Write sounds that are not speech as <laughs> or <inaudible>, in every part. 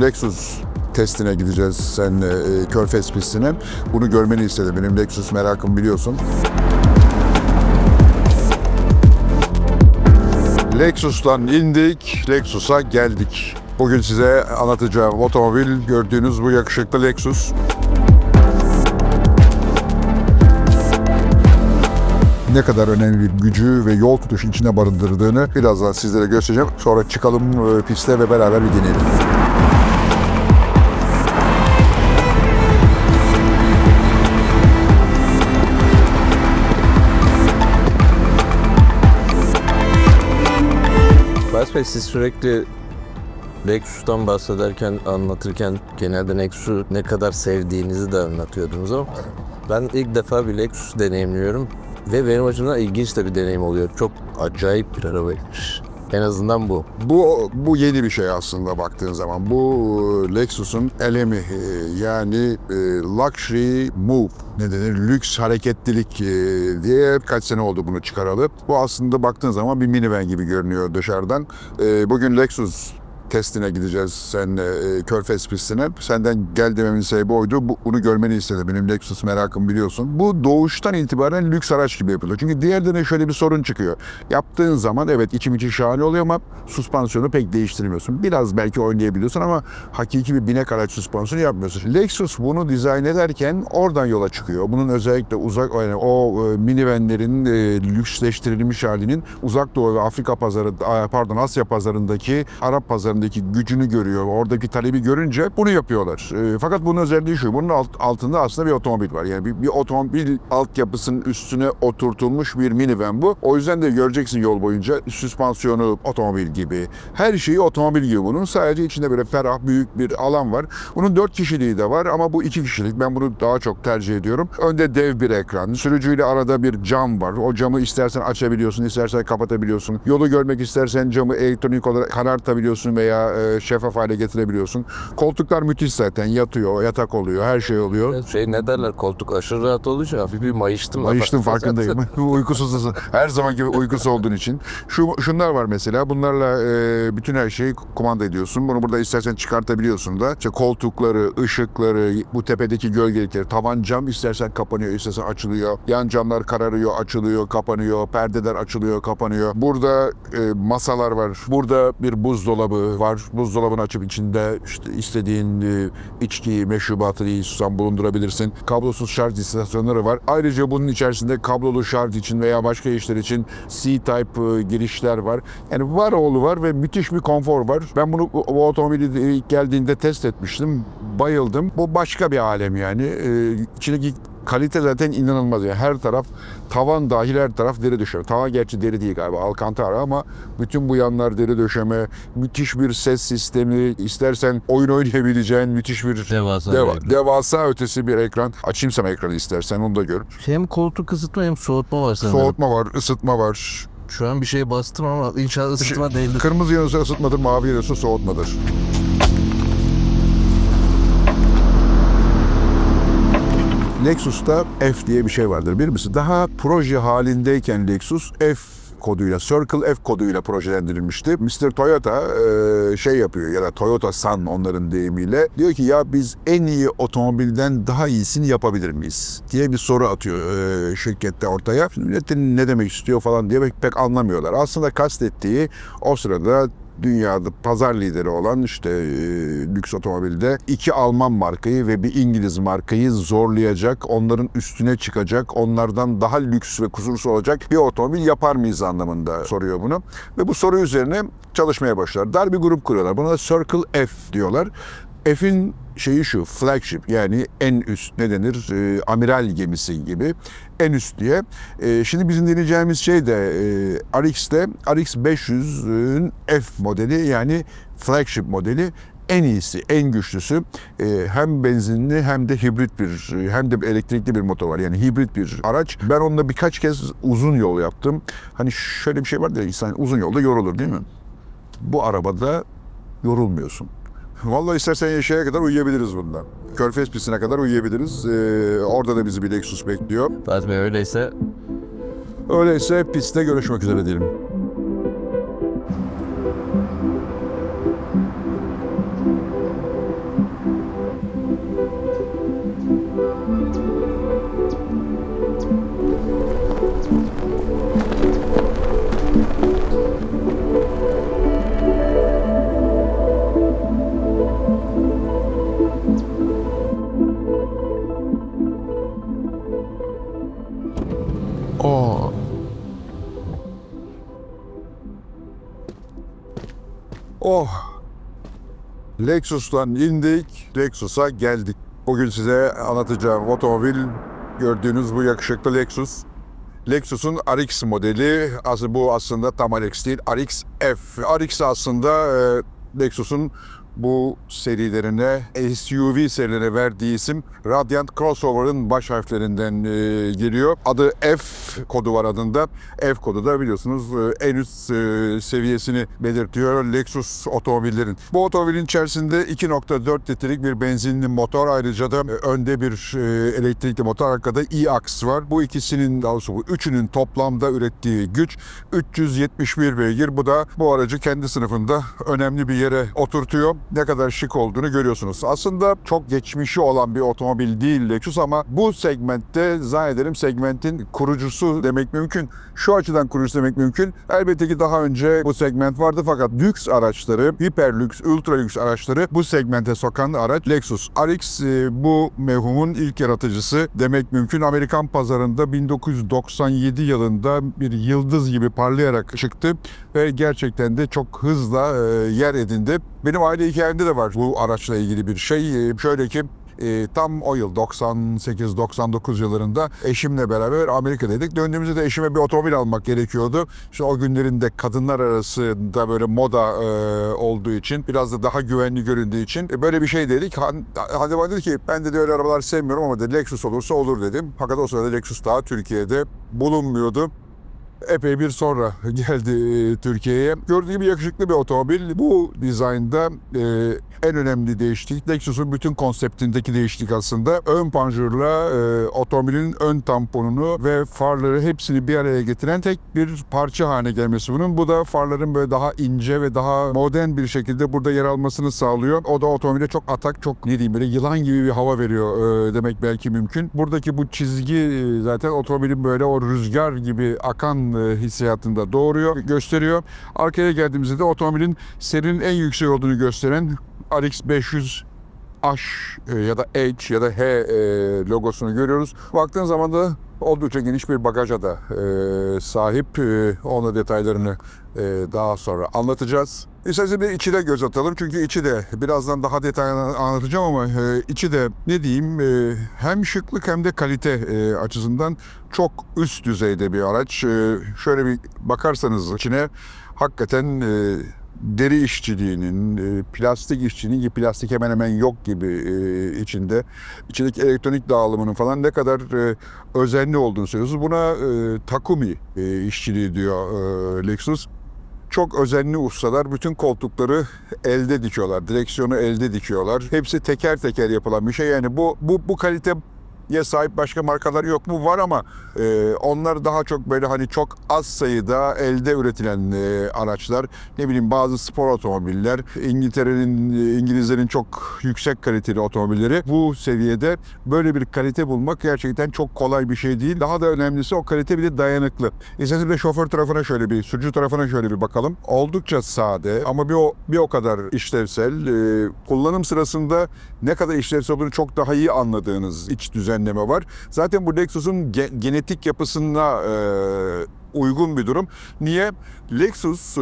Lexus testine gideceğiz seninle e, Körfez pistine. Bunu görmeni istedim. Benim Lexus merakım biliyorsun. Lexus'tan indik, Lexus'a geldik. Bugün size anlatacağım otomobil gördüğünüz bu yakışıklı Lexus. ne kadar önemli bir gücü ve yol tutuşu içine barındırdığını birazdan sizlere göstereceğim. Sonra çıkalım e, piste ve beraber bir deneyelim. Bas Bey siz sürekli Lexus'tan bahsederken, anlatırken genelde Lexus'u ne kadar sevdiğinizi de anlatıyordunuz ama ben ilk defa bir Lexus deneyimliyorum ve benim açımdan ilginç de bir deneyim oluyor. Çok acayip bir arabaymış. En azından bu. Bu bu yeni bir şey aslında baktığın zaman. Bu e, Lexus'un elemi e, yani e, luxury move ne denir lüks hareketlilik diye kaç sene oldu bunu çıkaralı. Bu aslında baktığın zaman bir minivan gibi görünüyor dışarıdan. Bugün Lexus testine gideceğiz seninle e, Körfez pistine. Senden gel dememin sebebi oydu. Bu, bunu görmeni istedim. Benim Lexus merakım biliyorsun. Bu doğuştan itibaren lüks araç gibi yapılıyor. Çünkü diğerlerine şöyle bir sorun çıkıyor. Yaptığın zaman evet içim içi şahane oluyor ama süspansiyonu pek değiştirmiyorsun. Biraz belki oynayabiliyorsun ama hakiki bir binek araç süspansiyonu yapmıyorsun. Lexus bunu dizayn ederken oradan yola çıkıyor. Bunun özellikle uzak yani o e, minivanlerin e, lüksleştirilmiş halinin uzak doğu ve Afrika pazarı pardon Asya pazarındaki Arap pazarındaki gücünü görüyor. Oradaki talebi görünce bunu yapıyorlar. E, fakat bunun özelliği şu. Bunun alt- altında aslında bir otomobil var. Yani bir, bir otomobil altyapısının üstüne oturtulmuş bir minivan bu. O yüzden de göreceksin yol boyunca süspansiyonu otomobil gibi. Her şeyi otomobil gibi bunun. Sadece içinde böyle ferah büyük bir alan var. Bunun dört kişiliği de var ama bu iki kişilik. Ben bunu daha çok tercih ediyorum. Önde dev bir ekran. Sürücüyle arada bir cam var. O camı istersen açabiliyorsun, istersen kapatabiliyorsun. Yolu görmek istersen camı elektronik olarak karartabiliyorsun veya e, şeffaf hale getirebiliyorsun. Koltuklar müthiş zaten. Yatıyor, yatak oluyor, her şey oluyor. Şey ne derler koltuk aşırı rahat olunca hafif bir mayıştım. Mayıştım farkındayım. <laughs> Uykusuzlusun. Her zaman gibi uykusu olduğun için. Şu şunlar var mesela. Bunlarla e, bütün her şeyi kumanda ediyorsun. Bunu burada istersen çıkartabiliyorsun da. İşte koltukları, ışıkları, bu tepedeki gölgelikleri, tavan cam istersen kapanıyor, istersen açılıyor. Yan camlar kararıyor, açılıyor, kapanıyor. Perdeler açılıyor, kapanıyor. Burada e, masalar var. Burada bir buzdolabı var. Buzdolabını açıp içinde işte istediğin e, içkiyi, meşrubatı, susam bulundurabilirsin. Kablosuz şarj istasyonları var. Ayrıca bunun içerisinde kablolu şarj için veya başka işler için C-Type e, girişler var. Yani var oğlu var ve müthiş bir konfor var. Ben bunu bu, otomobili ilk geldiğinde test etmiştim. Bayıldım. Bu başka bir alem yani. Ee, içindeki kalite zaten inanılmaz. Yani her taraf tavan dahil her taraf deri döşeme. Tavan gerçi deri değil galiba Alcantara ama bütün bu yanlar deri döşeme. Müthiş bir ses sistemi. istersen oyun oynayabileceğin müthiş bir Devasa deva- bir devasa ötesi bir ekran. Açayım sana ekranı istersen onu da gör. Hem koltuk ısıtma hem soğutma var sanırım. Soğutma var, ısıtma var. Şu an bir şeye bastım ama inşallah ısıtma değildir. Kırmızı yanıyorsa ısıtmadır, mavi yanıyorsa soğutmadır. Lexus'ta F diye bir şey vardır bilir misin? Daha proje halindeyken Lexus F koduyla, Circle F koduyla projelendirilmişti. Mr. Toyota e, şey yapıyor ya da Toyota Sun onların deyimiyle diyor ki ya biz en iyi otomobilden daha iyisini yapabilir miyiz diye bir soru atıyor e, şirkette ortaya. Şimdi millet ne demek istiyor falan diye pek, pek anlamıyorlar. Aslında kastettiği o sırada dünyada pazar lideri olan işte e, lüks otomobilde iki Alman markayı ve bir İngiliz markayı zorlayacak, onların üstüne çıkacak, onlardan daha lüks ve kusursuz olacak bir otomobil yapar mıyız anlamında soruyor bunu. Ve bu soru üzerine çalışmaya başlar. Dar bir grup kuruyorlar. Buna da Circle F diyorlar. F'in şeyi şu, flagship yani en üst ne denir, e, amiral gemisi gibi en üst diye. E, şimdi bizim deneyeceğimiz şey de e, RX'de RX 500'ün F modeli yani flagship modeli en iyisi, en güçlüsü e, hem benzinli hem de hibrit bir, hem de elektrikli bir motor var. Yani hibrit bir araç. Ben onunla birkaç kez uzun yol yaptım. Hani şöyle bir şey var da insan uzun yolda yorulur değil mi? Bu arabada yorulmuyorsun. Vallahi istersen yaşaya kadar uyuyabiliriz bundan. Körfez pistine kadar uyuyabiliriz. Ee, orada da bizi bir Lexus bekliyor. Fatih Bey öyleyse Öyleyse pistte görüşmek üzere diyelim. Oh! Lexus'tan indik, Lexus'a geldik. Bugün size anlatacağım otomobil gördüğünüz bu yakışıklı Lexus. Lexus'un RX modeli. Bu aslında tam RX değil, RX F. RX aslında e, Lexus'un bu serilerine, SUV serilerine verdiği isim Radiant Crossover'ın baş harflerinden e, geliyor. Adı F kodu var adında. F kodu da biliyorsunuz e, en üst e, seviyesini belirtiyor Lexus otomobillerin. Bu otomobilin içerisinde 2.4 litrelik bir benzinli motor ayrıca da e, önde bir e, elektrikli motor arkada e-Ax var. Bu ikisinin daha doğrusu bu üçünün toplamda ürettiği güç 371 beygir. Bu da bu aracı kendi sınıfında önemli bir yere oturtuyor. Ne kadar şık olduğunu görüyorsunuz. Aslında çok geçmişi olan bir otomobil değil Lexus ama bu segmentte zannederim segmentin kurucusu demek mümkün. Şu açıdan kurucusu demek mümkün. Elbette ki daha önce bu segment vardı fakat lüks araçları, hiper lüks, ultra lüks araçları bu segmente sokan araç Lexus. RX e, bu mevhumun ilk yaratıcısı demek mümkün. Amerikan pazarında 1997 yılında bir yıldız gibi parlayarak çıktı ve gerçekten de çok hızla e, yer edindi. Benim aile hikayemde de var bu araçla ilgili bir şey. E, Şöyle ki e, tam o yıl 98-99 yıllarında eşimle beraber Amerika'daydık. Döndüğümüzde de eşime bir otomobil almak gerekiyordu. İşte o günlerin de kadınlar arasında böyle moda e, olduğu için biraz da daha güvenli göründüğü için e, böyle bir şey dedik. Han- Hande bana dedi ki ben dedi öyle arabalar sevmiyorum ama dedi Lexus olursa olur dedim. Fakat o sırada Lexus daha Türkiye'de bulunmuyordu epey bir sonra <laughs> geldi e, Türkiye'ye. Gördüğü gibi yakışıklı bir otomobil. Bu dizaynda e, en önemli değişiklik Lexus'un bütün konseptindeki değişiklik aslında. Ön panjurla e, otomobilin ön tamponunu ve farları hepsini bir araya getiren tek bir parça haline gelmesi bunun. Bu da farların böyle daha ince ve daha modern bir şekilde burada yer almasını sağlıyor. O da otomobile çok atak, çok ne diyeyim böyle yılan gibi bir hava veriyor e, demek belki mümkün. Buradaki bu çizgi e, zaten otomobilin böyle o rüzgar gibi akan e, hissiyatını da doğuruyor, gösteriyor. Arkaya geldiğimizde de otomobilin serinin en yüksek olduğunu gösteren RX 500 H e, ya da H ya da H e, logosunu görüyoruz. Baktığın zaman da oldukça geniş bir bagaja da sahip. Onun detaylarını daha sonra anlatacağız. İsterseniz bir içi de göz atalım çünkü içi de birazdan daha detaylı anlatacağım ama e, içi de ne diyeyim e, hem şıklık hem de kalite e, açısından çok üst düzeyde bir araç. E, şöyle bir bakarsanız içine hakikaten e, deri işçiliğinin, e, plastik işçiliğinin ki plastik hemen hemen yok gibi e, içinde. İçindeki elektronik dağılımının falan ne kadar e, özenli olduğunu söylüyoruz. Buna e, Takumi e, işçiliği diyor e, Lexus. Çok özenli ustalar bütün koltukları elde dikiyorlar. Direksiyonu elde dikiyorlar. Hepsi teker teker yapılan bir şey. Yani bu bu bu kalite ya sahip başka markalar yok mu? Var ama e, onlar daha çok böyle hani çok az sayıda elde üretilen e, araçlar. Ne bileyim bazı spor otomobiller, İngiltere'nin, e, İngilizlerin çok yüksek kaliteli otomobilleri. Bu seviyede böyle bir kalite bulmak gerçekten çok kolay bir şey değil. Daha da önemlisi o kalite bir de dayanıklı. İsterseniz de şoför tarafına şöyle bir, sürücü tarafına şöyle bir bakalım. Oldukça sade ama bir o, bir o kadar işlevsel. E, kullanım sırasında ne kadar işlevsel olduğunu çok daha iyi anladığınız iç düzenleme var. Zaten bu Lexus'un ge- genetik yapısına e, uygun bir durum. Niye? Lexus e,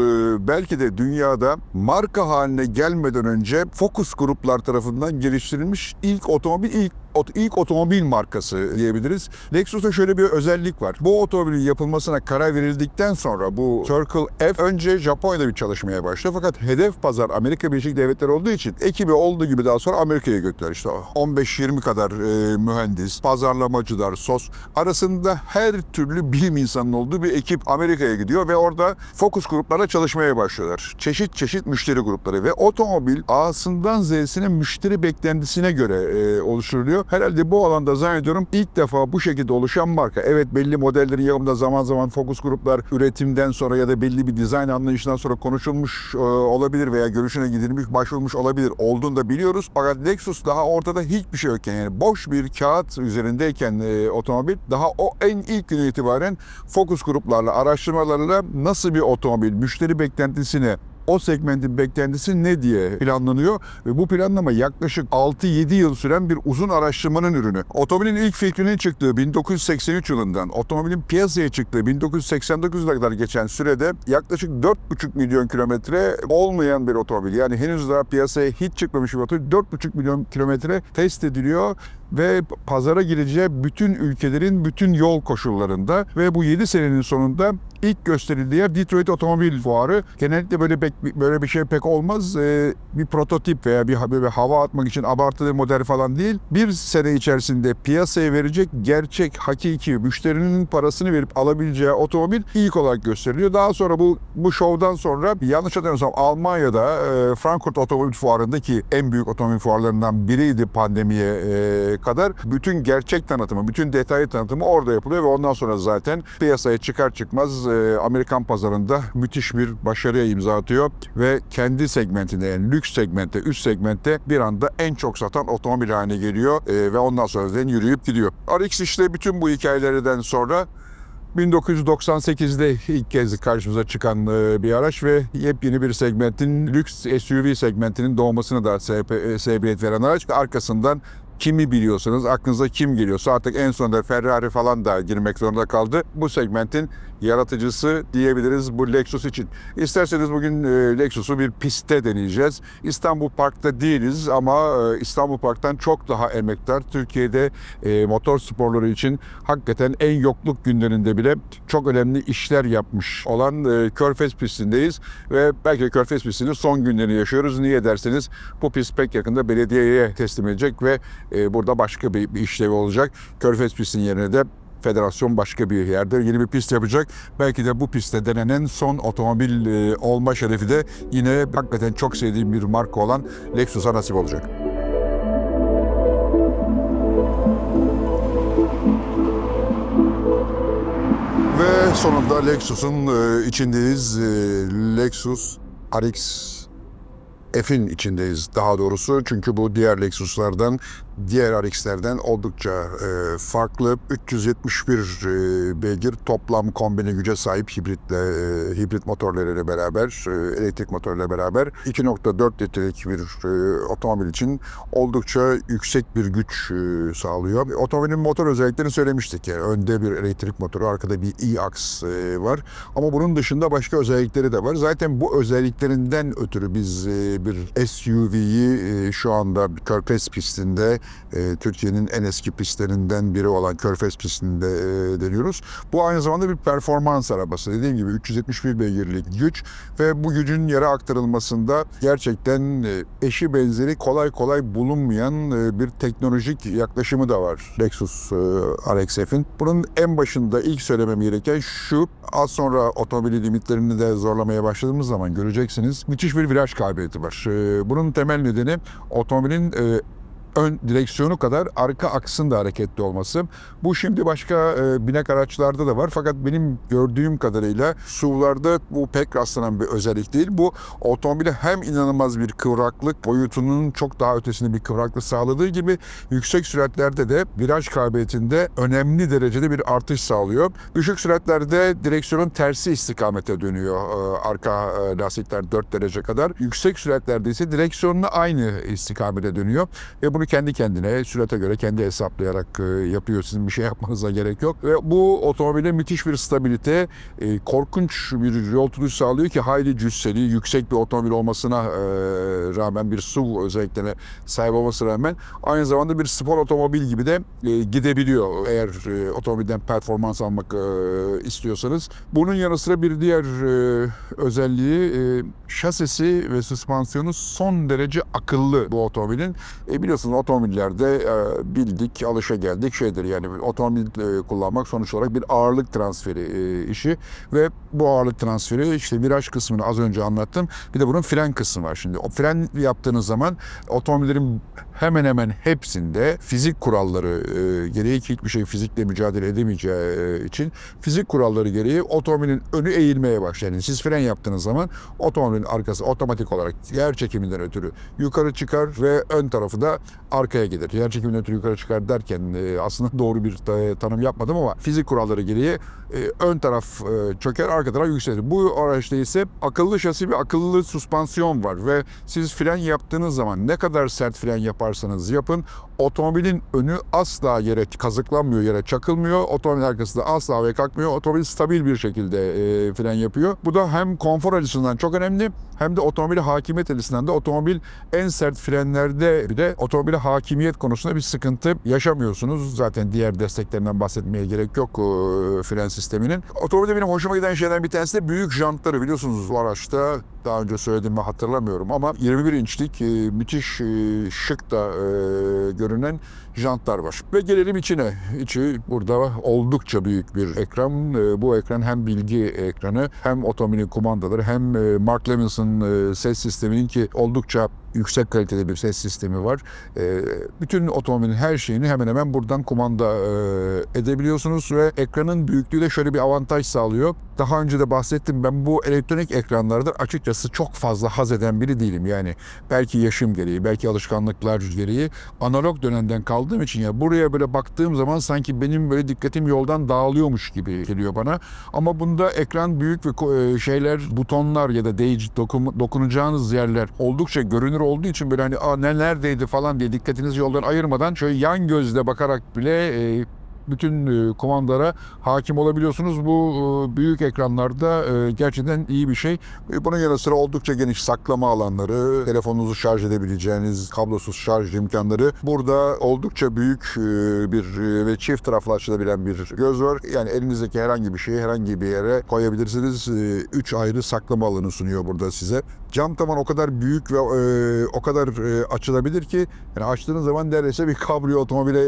belki de dünyada marka haline gelmeden önce Focus gruplar tarafından geliştirilmiş ilk otomobil, ilk ilk otomobil markası diyebiliriz. Lexus'ta şöyle bir özellik var. Bu otomobilin yapılmasına karar verildikten sonra bu Circle F önce Japonya'da bir çalışmaya başladı. Fakat hedef pazar Amerika Birleşik Devletleri olduğu için ekibi olduğu gibi daha sonra Amerika'ya götürdüler. İşte 15-20 kadar e, mühendis, pazarlamacılar, sos arasında her türlü bilim insanının olduğu bir ekip Amerika'ya gidiyor ve orada fokus gruplarla çalışmaya başlıyorlar. Çeşit çeşit müşteri grupları ve otomobil A'sından Z'sine müşteri beklentisine göre e, oluşturuluyor. Herhalde bu alanda zannediyorum ilk defa bu şekilde oluşan marka. Evet belli modellerin yapımında zaman zaman fokus gruplar üretimden sonra ya da belli bir dizayn anlayışından sonra konuşulmuş e, olabilir veya görüşüne gidilmiş, başvurulmuş olabilir. Olduğunu da biliyoruz. Fakat Lexus daha ortada hiçbir şey yokken yani boş bir kağıt üzerindeyken e, otomobil daha o en ilk güne itibaren fokus gruplarla, araştırmalarla nasıl bir otomobil, müşteri beklentisine o segmentin beklentisi ne diye planlanıyor ve bu planlama yaklaşık 6-7 yıl süren bir uzun araştırmanın ürünü. Otomobilin ilk fikrinin çıktığı 1983 yılından otomobilin piyasaya çıktığı 1989'a kadar geçen sürede yaklaşık 4,5 milyon kilometre olmayan bir otomobil. Yani henüz daha piyasaya hiç çıkmamış bir otomobil 4,5 milyon kilometre test ediliyor ve pazara gireceği bütün ülkelerin bütün yol koşullarında ve bu 7 senenin sonunda ilk gösterildiği yer Detroit Otomobil Fuarı. Genellikle böyle pek, böyle bir şey pek olmaz. Ee, bir prototip veya bir, bir hava atmak için abartılı model falan değil. Bir sene içerisinde piyasaya verecek gerçek, hakiki, müşterinin parasını verip alabileceği otomobil ilk olarak gösteriliyor. Daha sonra bu bu şovdan sonra yanlış hatırlamıyorsam Almanya'da e, Frankfurt Otomobil Fuarı'ndaki en büyük otomobil fuarlarından biriydi pandemiye e, kadar. Bütün gerçek tanıtımı, bütün detaylı tanıtımı orada yapılıyor ve ondan sonra zaten piyasaya çıkar çıkmaz e, Amerikan pazarında müthiş bir başarıya imza atıyor ve kendi segmentinde yani lüks segmentte, üst segmentte bir anda en çok satan otomobil haline geliyor e, ve ondan sonra zaten yürüyüp gidiyor. RX işte bütün bu hikayelerden sonra 1998'de ilk kez karşımıza çıkan e, bir araç ve yepyeni bir segmentin lüks SUV segmentinin doğmasını da sebe- sebebiyet veren araç. Arkasından kimi biliyorsanız aklınıza kim geliyorsa artık en sonunda Ferrari falan da girmek zorunda kaldı. Bu segmentin yaratıcısı diyebiliriz bu Lexus için. İsterseniz bugün e, Lexus'u bir pistte deneyeceğiz. İstanbul Park'ta değiliz ama e, İstanbul Park'tan çok daha emektar. Türkiye'de e, motor sporları için hakikaten en yokluk günlerinde bile çok önemli işler yapmış olan Körfez pistindeyiz ve belki Körfez pistinin son günlerini yaşıyoruz. Niye derseniz bu pist pek yakında belediyeye teslim edecek ve e, burada başka bir, bir işlevi olacak. Körfez pistinin yerine de federasyon başka bir yerde yeni bir pist yapacak. Belki de bu pistte denenen son otomobil e, olma şerefi de yine hakikaten çok sevdiğim bir marka olan Lexus'a nasip olacak. Ve sonunda Lexus'un e, içindeyiz. E, Lexus RX F'in içindeyiz daha doğrusu. Çünkü bu diğer Lexus'lardan, diğer RX'lerden oldukça e, farklı. 371 e, beygir toplam kombine güce sahip hibritle, e, hibrit motorlarıyla beraber, e, elektrik motorlarıyla beraber 2.4 litrelik bir e, otomobil için oldukça yüksek bir güç e, sağlıyor. Otomobilin motor özelliklerini söylemiştik. Yani önde bir elektrik motoru, arkada bir e-aks e, var. Ama bunun dışında başka özellikleri de var. Zaten bu özelliklerinden ötürü biz e, bir SUV'yi e, şu anda Körfez pistinde e, Türkiye'nin en eski pistlerinden biri olan Körfez pistinde e, deniyoruz. Bu aynı zamanda bir performans arabası. Dediğim gibi 371 beygirlik güç ve bu gücün yere aktarılmasında gerçekten e, eşi benzeri kolay kolay bulunmayan e, bir teknolojik yaklaşımı da var Lexus e, RX-F'in. Bunun en başında ilk söylemem gereken şu, az sonra otomobil limitlerini de zorlamaya başladığımız zaman göreceksiniz müthiş bir viraj kabiliyeti var. E, Bunun temel nedeni otomobilin e, ön direksiyonu kadar arka aksın da hareketli olması. Bu şimdi başka e, binek araçlarda da var fakat benim gördüğüm kadarıyla SUV'larda bu pek rastlanan bir özellik değil. Bu otomobile hem inanılmaz bir kıvraklık, boyutunun çok daha ötesinde bir kıvraklık sağladığı gibi yüksek süratlerde de viraj kabiliyetinde önemli derecede bir artış sağlıyor. Düşük süratlerde direksiyonun tersi istikamete dönüyor e, arka e, lastikler 4 derece kadar. Yüksek süratlerde ise direksiyonun aynı istikamete dönüyor ve bunu kendi kendine sürate göre kendi hesaplayarak e, yapıyor. Sizin bir şey yapmanıza gerek yok. Ve bu otomobile müthiş bir stabilite, e, korkunç bir yol tutuşu sağlıyor ki hayli cüsseli, yüksek bir otomobil olmasına e, rağmen bir SUV özelliklerine sahip olmasına rağmen aynı zamanda bir spor otomobil gibi de gidebiliyor eğer otomobilden performans almak istiyorsanız. Bunun yanı sıra bir diğer özelliği şasisi ve süspansiyonu son derece akıllı bu otomobilin. E, biliyorsunuz otomobillerde e, bildik, alışa geldik şeydir yani otomobil e, kullanmak sonuç olarak bir ağırlık transferi e, işi ve bu ağırlık transferi işte viraj kısmını az önce anlattım. Bir de bunun fren kısmı var şimdi. O fren yaptığınız zaman otomobillerin hemen hemen hepsinde fizik kuralları e, gereği ki hiçbir şey fizikle mücadele edemeyeceği e, için fizik kuralları gereği otomobilin önü eğilmeye başlar. Yani siz fren yaptığınız zaman otomobilin arkası otomatik olarak yer çekiminden ötürü yukarı çıkar ve ön tarafı da arkaya gelir. Yer çekiminden ötürü yukarı çıkar derken e, aslında <laughs> doğru bir ta- tanım yapmadım ama fizik kuralları gereği e, ön taraf e, çöker, arka taraf yükselir. Bu araçta ise akıllı şasi ve akıllı süspansiyon var ve siz fren yaptığınız zaman ne kadar sert fren yaparsanız yapın otomobilin önü asla yere kazıklanmıyor, yere çakılmıyor. Otomobilin arkası da asla havaya kalkmıyor. Otomobil stabil bir şekilde e, fren yapıyor. Bu da hem konfor açısından çok önemli hem de otomobile hakimiyet açısından da otomobil en sert frenlerde bir de otomobile hakimiyet konusunda bir sıkıntı yaşamıyorsunuz. Zaten diğer desteklerinden bahsetmeye gerek yok e, fren sisteminin. Otomobilde benim hoşuma giden şeylerden bir tanesi de büyük jantları biliyorsunuz bu araçta daha önce söylediğimi hatırlamıyorum ama 21 inçlik e, müthiş e, şık da e, görünen jantlar var. Ve gelelim içine. İçi burada oldukça büyük bir ekran. E, bu ekran hem bilgi ekranı hem otomobilin kumandaları hem e, Mark Levinson'ın e, ses sisteminin ki oldukça yüksek kalitede bir ses sistemi var. E, bütün otomobilin her şeyini hemen hemen buradan kumanda e, edebiliyorsunuz ve ekranın büyüklüğü de şöyle bir avantaj sağlıyor. Daha önce de bahsettim ben bu elektronik ekranlardan açıkçası çok fazla haz eden biri değilim. Yani belki yaşım gereği, belki alışkanlıklar gereği analog dönemden kaldığım için ya buraya böyle baktığım zaman sanki benim böyle dikkatim yoldan dağılıyormuş gibi geliyor bana. Ama bunda ekran büyük ve e, şeyler, butonlar ya da değici dokun- dokunacağınız yerler oldukça görünür olduğu için böyle hani Aa, ne neredeydi? falan diye dikkatinizi yoldan ayırmadan şöyle yan gözle bakarak bile e, bütün e, kumandalara hakim olabiliyorsunuz. Bu e, büyük ekranlarda e, gerçekten iyi bir şey. Bunun yanı sıra oldukça geniş saklama alanları, telefonunuzu şarj edebileceğiniz kablosuz şarj imkanları. Burada oldukça büyük bir ve çift taraflı açılabilen bir göz var. Yani elinizdeki herhangi bir şeyi herhangi bir yere koyabilirsiniz. Üç ayrı saklama alanı sunuyor burada size. Cam tavan o kadar büyük ve o kadar açılabilir ki yani açtığınız zaman neredeyse bir kabriyo otomobile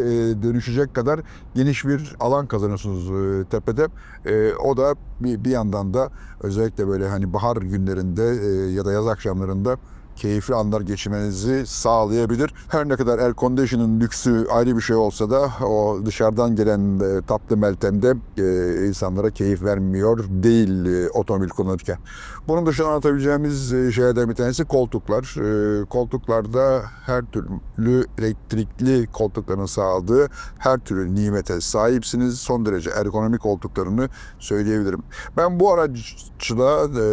dönüşecek kadar geniş bir alan kazanıyorsunuz e, tepede. E, o da bir, bir yandan da özellikle böyle hani bahar günlerinde e, ya da yaz akşamlarında keyifli anlar geçirmenizi sağlayabilir. Her ne kadar air conditioning lüksü ayrı bir şey olsa da o dışarıdan gelen e, tatlı meltemde e, insanlara keyif vermiyor değil e, otomobil kullanırken. Bunun dışında anlatabileceğimiz e, şeylerden bir tanesi koltuklar. E, koltuklarda her türlü elektrikli koltukların sağladığı her türlü nimete sahipsiniz. Son derece ergonomik koltuklarını söyleyebilirim. Ben bu araçla e,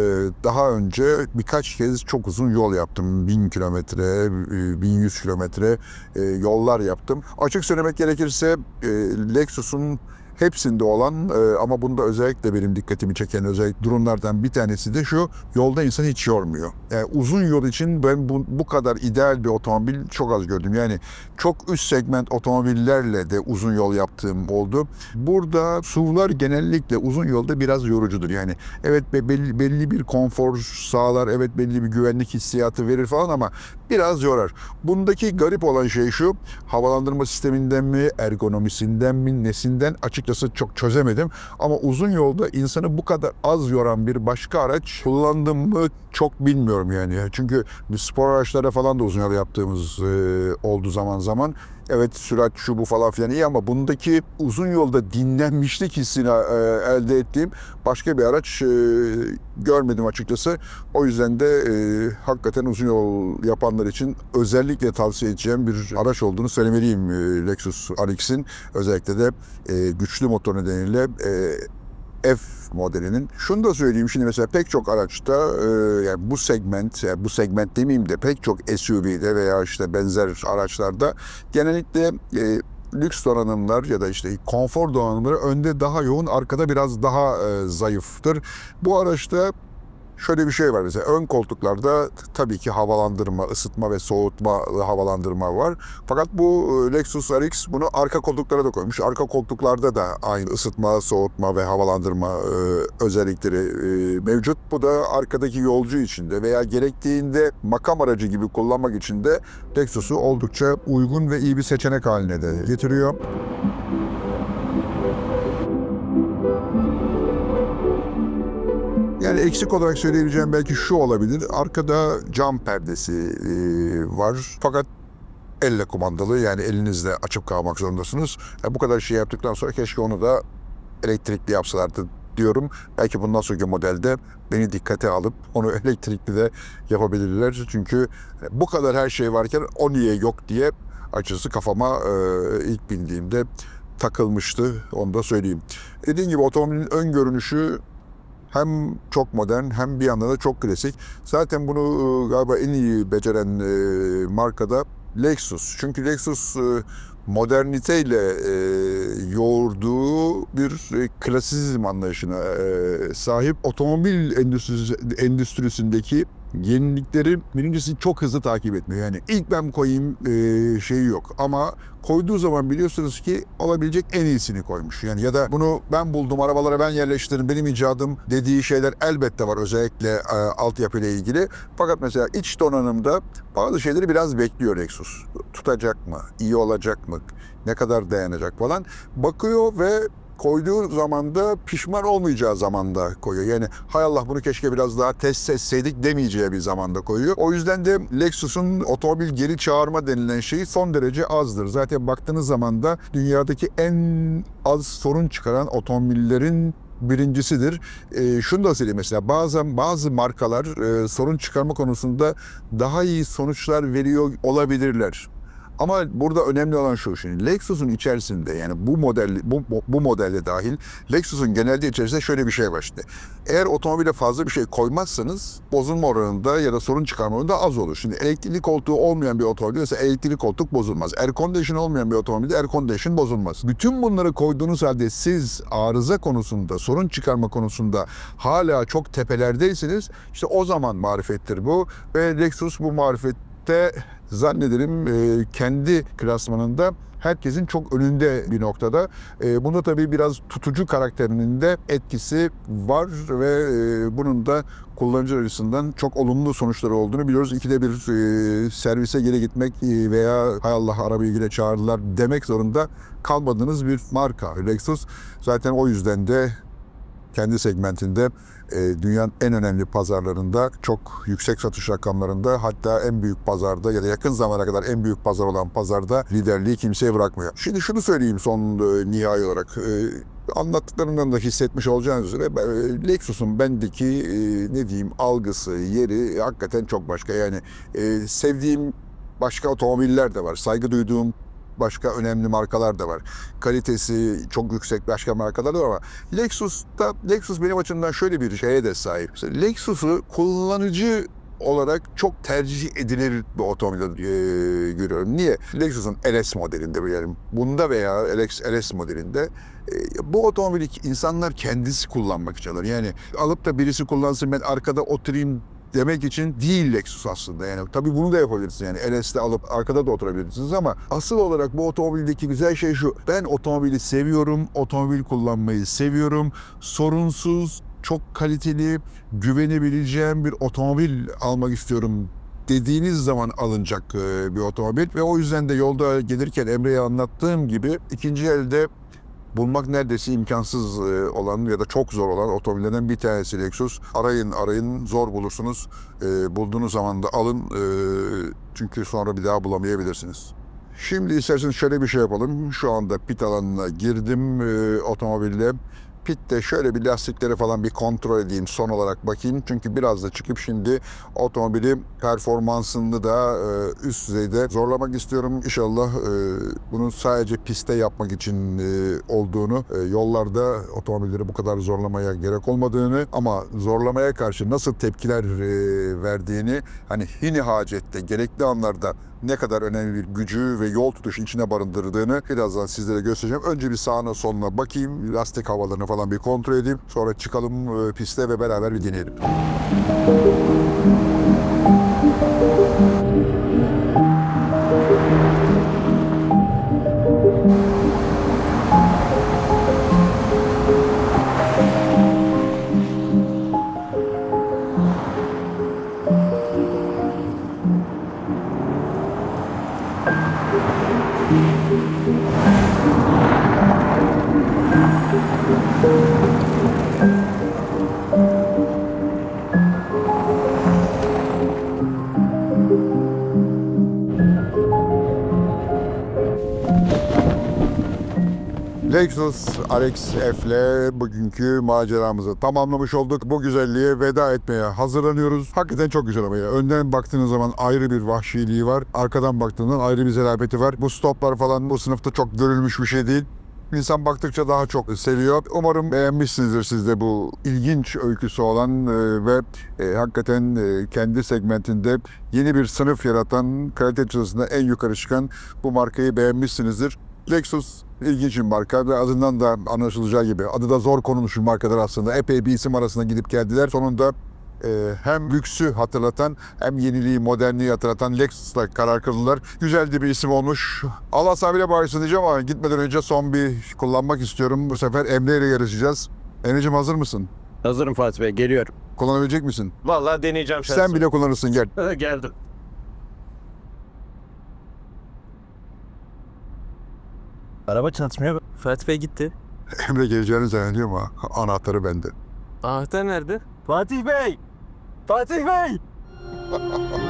daha önce birkaç kez çok uzun yol yaptım. 1000 kilometre, e, 1100 kilometre e, yollar yaptım. Açık söylemek gerekirse e, Lexus'un hepsinde olan e, ama bunda özellikle benim dikkatimi çeken özellik durumlardan bir tanesi de şu yolda insanı hiç yormuyor. Yani uzun yol için ben bu, bu kadar ideal bir otomobil çok az gördüm. Yani çok üst segment otomobillerle de uzun yol yaptığım oldu. Burada SUV'lar genellikle uzun yolda biraz yorucudur. Yani evet be- belli, belli bir konfor sağlar, evet belli bir güvenlik hissiyatı verir falan ama biraz yorar. Bundaki garip olan şey şu, havalandırma sisteminden mi, ergonomisinden mi, nesinden açıkçası çok çözemedim. Ama uzun yolda insanı bu kadar az yoran bir başka araç kullandım mı çok bilmiyorum yani. Çünkü spor araçlara falan da uzun yol yaptığımız e, oldu zaman zaman. Evet sürat şu bu falan filan iyi ama bundaki uzun yolda dinlenmişlik hissini e, elde ettiğim başka bir araç e, görmedim açıkçası. O yüzden de e, hakikaten uzun yol yapanlar için özellikle tavsiye edeceğim bir araç olduğunu söylemeliyim Lexus RX'in. Özellikle de güçlü motor nedeniyle F modelinin. Şunu da söyleyeyim şimdi mesela pek çok araçta e, yani bu segment, yani bu segment demeyeyim de pek çok SUV'de veya işte benzer araçlarda genellikle e, lüks donanımlar ya da işte konfor donanımları önde daha yoğun, arkada biraz daha e, zayıftır. Bu araçta Şöyle bir şey var mesela ön koltuklarda tabii ki havalandırma, ısıtma ve soğutma havalandırma var. Fakat bu e, Lexus RX bunu arka koltuklara da koymuş. Arka koltuklarda da aynı ısıtma, soğutma ve havalandırma özellikleri mevcut. Bu da arkadaki yolcu için de veya gerektiğinde makam aracı gibi kullanmak için de Lexus'u oldukça uygun ve iyi bir seçenek haline de getiriyor. Yani eksik olarak söyleyebileceğim belki şu olabilir. Arkada cam perdesi e, var. Fakat elle kumandalı yani elinizle açıp kalmak zorundasınız. E, bu kadar şey yaptıktan sonra keşke onu da elektrikli yapsalardı diyorum. Belki bundan sonraki modelde beni dikkate alıp onu <laughs> elektrikli de yapabilirler. Çünkü bu kadar her şey varken o niye yok diye açısı kafama e, ilk bindiğimde takılmıştı. Onu da söyleyeyim. Dediğim gibi otomobilin ön görünüşü hem çok modern hem bir yandan da çok klasik. Zaten bunu e, galiba en iyi beceren e, markada Lexus. Çünkü Lexus e, moderniteyle yoğurduğu bir e, klasizm anlayışına sahip. Otomobil endüstrisi, endüstrisindeki yenilikleri birincisi çok hızlı takip etmiyor. Yani ilk ben koyayım e, şeyi yok ama koyduğu zaman biliyorsunuz ki olabilecek en iyisini koymuş. Yani ya da bunu ben buldum, arabalara ben yerleştirdim, benim icadım dediği şeyler elbette var özellikle e, altyapıyla ilgili. Fakat mesela iç donanımda bazı şeyleri biraz bekliyor Lexus. Tutacak mı? iyi olacak mı? Ne kadar dayanacak falan. Bakıyor ve koyduğu zaman da pişman olmayacağı zamanda koyuyor. Yani hay Allah bunu keşke biraz daha test etseydik demeyeceği bir zamanda koyuyor. O yüzden de Lexus'un otomobil geri çağırma denilen şeyi son derece azdır. Zaten baktığınız zaman da dünyadaki en az sorun çıkaran otomobillerin birincisidir. E, şunu da söyleyeyim mesela bazen bazı markalar e, sorun çıkarma konusunda daha iyi sonuçlar veriyor olabilirler. Ama burada önemli olan şu şimdi Lexus'un içerisinde yani bu model bu, bu- modelde dahil Lexus'un genelde içerisinde şöyle bir şey var işte. Eğer otomobile fazla bir şey koymazsanız bozulma oranında ya da sorun çıkarma oranında az olur. Şimdi elektrikli koltuğu olmayan bir otomobil mesela elektrikli koltuk bozulmaz. Air condition olmayan bir otomobilde air condition bozulmaz. Bütün bunları koyduğunuz halde siz arıza konusunda, sorun çıkarma konusunda hala çok tepelerdeyseniz işte o zaman marifettir bu ve Lexus bu marifette zannederim e, kendi klasmanında herkesin çok önünde bir noktada. E, bunda tabii biraz tutucu karakterinin de etkisi var ve e, bunun da kullanıcı açısından çok olumlu sonuçları olduğunu biliyoruz. İkide bir servise geri gitmek veya hay Allah arabayı yine çağırdılar demek zorunda kalmadığınız bir marka Lexus. Zaten o yüzden de kendi segmentinde dünyanın en önemli pazarlarında çok yüksek satış rakamlarında hatta en büyük pazarda ya da yakın zamana kadar en büyük pazar olan pazarda liderliği kimseye bırakmıyor. Şimdi şunu söyleyeyim son e, nihai olarak. E, anlattıklarımdan da hissetmiş olacağınız üzere e, Lexus'un bendeki e, ne diyeyim algısı, yeri hakikaten çok başka. Yani e, sevdiğim başka otomobiller de var. Saygı duyduğum başka önemli markalar da var. Kalitesi çok yüksek başka markalar da var ama Lexus'ta Lexus benim açımdan şöyle bir şeye de sahip. Lexus'u kullanıcı olarak çok tercih edilir bir otomobil e, görüyorum. Niye? Lexus'un LS modelinde yani bunda veya LS, LS modelinde e, bu otomobili insanlar kendisi kullanmak için alır. Yani alıp da birisi kullansın ben arkada oturayım demek için değil Lexus aslında. Yani tabii bunu da yapabilirsiniz. Yani LS'de alıp arkada da oturabilirsiniz ama asıl olarak bu otomobildeki güzel şey şu. Ben otomobili seviyorum, otomobil kullanmayı seviyorum. Sorunsuz, çok kaliteli, güvenebileceğim bir otomobil almak istiyorum dediğiniz zaman alınacak e, bir otomobil ve o yüzden de yolda gelirken Emre'ye anlattığım gibi ikinci elde bulmak neredeyse imkansız e, olan ya da çok zor olan otomobillerden bir tanesi Lexus. Arayın arayın zor bulursunuz. E, bulduğunuz zaman da alın e, çünkü sonra bir daha bulamayabilirsiniz. Şimdi isterseniz şöyle bir şey yapalım. Şu anda pit alanına girdim e, otomobille. Pitte şöyle bir lastikleri falan bir kontrol edeyim son olarak bakayım. Çünkü biraz da çıkıp şimdi otomobili performansını da e, üst düzeyde zorlamak istiyorum. İnşallah e, bunu sadece piste yapmak için e, olduğunu, e, yollarda otomobilleri bu kadar zorlamaya gerek olmadığını ama zorlamaya karşı nasıl tepkiler e, verdiğini hani hini hacette gerekli anlarda ne kadar önemli bir gücü ve yol tutuşu içine barındırdığını birazdan sizlere göstereceğim. Önce bir sağına soluna bakayım, lastik havalarını falan bir kontrol edeyim. Sonra çıkalım e, piste ve beraber bir deneyelim. Lexus RX F ile bugünkü maceramızı tamamlamış olduk. Bu güzelliğe veda etmeye hazırlanıyoruz. Hakikaten çok güzel ama. Önden baktığınız zaman ayrı bir vahşiliği var. Arkadan baktığından ayrı bir zelabeti var. Bu stoplar falan bu sınıfta çok görülmüş bir şey değil. İnsan baktıkça daha çok seviyor. Umarım beğenmişsinizdir siz de bu ilginç öyküsü olan e, ve e, hakikaten e, kendi segmentinde yeni bir sınıf yaratan, kalite açısından en yukarı çıkan bu markayı beğenmişsinizdir. Lexus ilginç bir marka ve adından da anlaşılacağı gibi adı da zor konulmuş bir markadır aslında. Epey bir isim arasında gidip geldiler. Sonunda e, hem lüksü hatırlatan hem yeniliği, modernliği hatırlatan Lexus'la karar kıldılar. Güzel de bir isim olmuş. Allah sahibiyle bağışlasın diyeceğim ama gitmeden önce son bir kullanmak istiyorum. Bu sefer Emre ile yarışacağız. Emre'cim hazır mısın? Hazırım Fatih Bey, geliyorum. Kullanabilecek misin? Vallahi deneyeceğim şansımı. Sen bile kullanırsın gel. <laughs> Geldim. Araba çalışmıyor. Fatih Bey gitti. <laughs> Emre geleceğini zannediyor ama anahtarı bende. Anahtar nerede? Fatih Bey! Fatih Bey! <laughs>